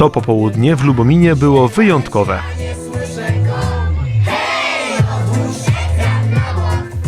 To popołudnie w Lubominie było wyjątkowe.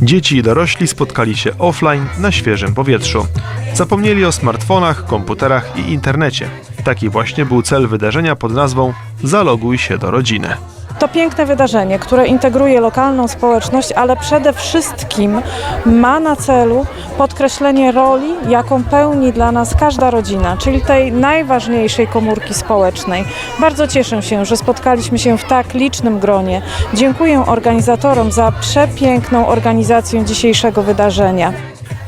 Dzieci i dorośli spotkali się offline na świeżym powietrzu. Zapomnieli o smartfonach, komputerach i internecie. Taki właśnie był cel wydarzenia pod nazwą Zaloguj się do rodziny. To piękne wydarzenie, które integruje lokalną społeczność, ale przede wszystkim ma na celu podkreślenie roli, jaką pełni dla nas każda rodzina, czyli tej najważniejszej komórki społecznej. Bardzo cieszę się, że spotkaliśmy się w tak licznym gronie. Dziękuję organizatorom za przepiękną organizację dzisiejszego wydarzenia.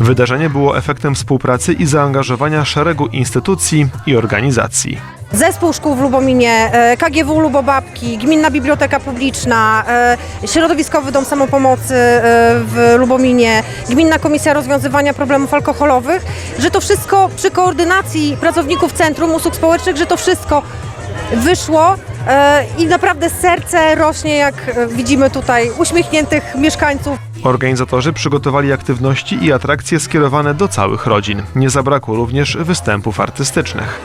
Wydarzenie było efektem współpracy i zaangażowania szeregu instytucji i organizacji. Zespół Szkół w Lubominie, e, KGW Lubobabki, Gminna Biblioteka Publiczna, e, Środowiskowy Dom Samopomocy e, w Lubominie, Gminna Komisja Rozwiązywania Problemów Alkoholowych, że to wszystko przy koordynacji pracowników Centrum Usług Społecznych, że to wszystko wyszło i naprawdę serce rośnie, jak widzimy tutaj uśmiechniętych mieszkańców. Organizatorzy przygotowali aktywności i atrakcje skierowane do całych rodzin. Nie zabrakło również występów artystycznych.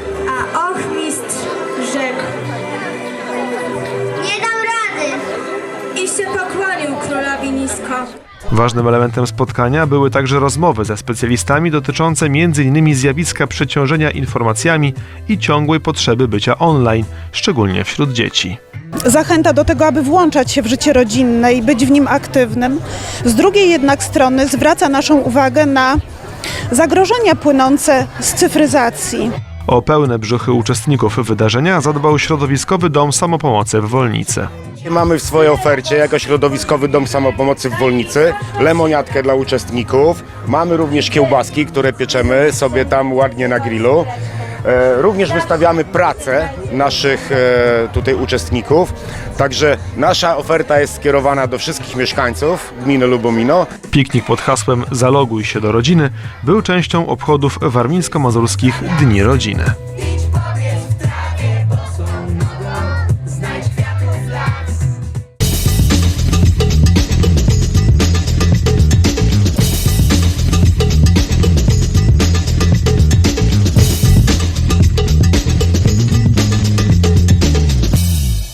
Ważnym elementem spotkania były także rozmowy ze specjalistami dotyczące m.in. zjawiska przeciążenia informacjami i ciągłej potrzeby bycia online, szczególnie wśród dzieci. zachęta do tego, aby włączać się w życie rodzinne i być w nim aktywnym. Z drugiej jednak strony zwraca naszą uwagę na zagrożenia płynące z cyfryzacji. O pełne brzuchy uczestników wydarzenia zadbał Środowiskowy Dom Samopomocy w Wolnicy. Mamy w swojej ofercie jako środowiskowy dom samopomocy w Wolnicy lemoniatkę dla uczestników. Mamy również kiełbaski, które pieczemy sobie tam ładnie na grillu. E, również wystawiamy pracę naszych e, tutaj uczestników. Także nasza oferta jest skierowana do wszystkich mieszkańców gminy Lubomino. Piknik pod hasłem Zaloguj się do rodziny był częścią obchodów warmińsko-mazurskich Dni Rodziny.